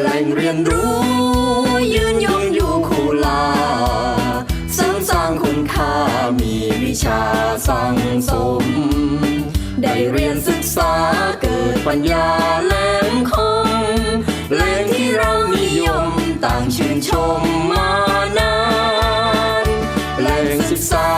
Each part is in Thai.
แหล่งเรียนรู้ ยืนยงอยู่คู่ลาเสริมสร้างคุณค่ามีวิชาสังสม ได้เรียนศึกษาเกิดปัญญาแหลมคมแหล่งที่เรานิยมต่างชื่นชมมานานแหล่งศึกษา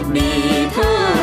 คดีเธอ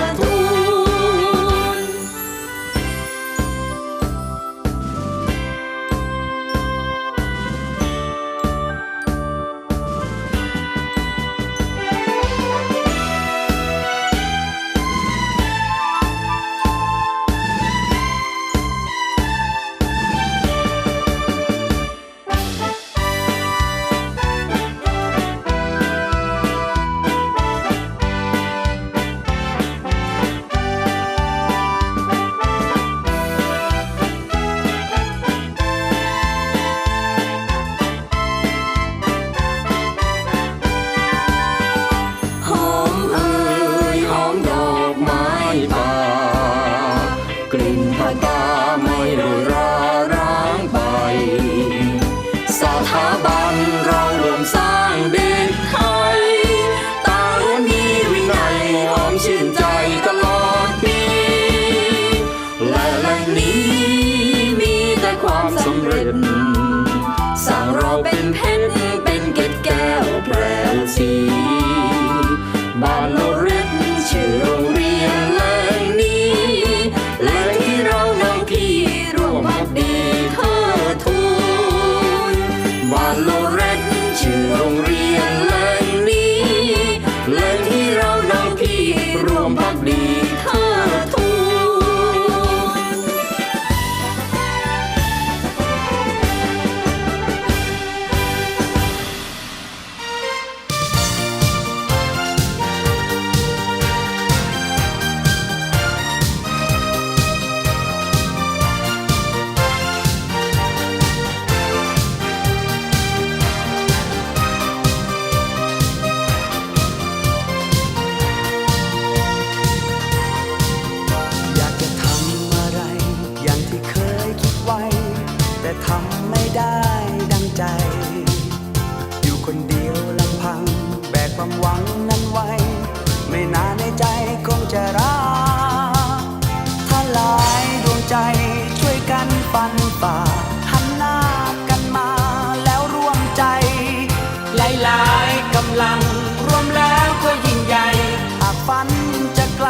สถาบันเรารวมสร้างเด็กไทยตาเรียนดีวินัยหอมชื่นใจตลอดปีและแหล่งนี้มีแต่ความสำเร็จ ฝันจะไกล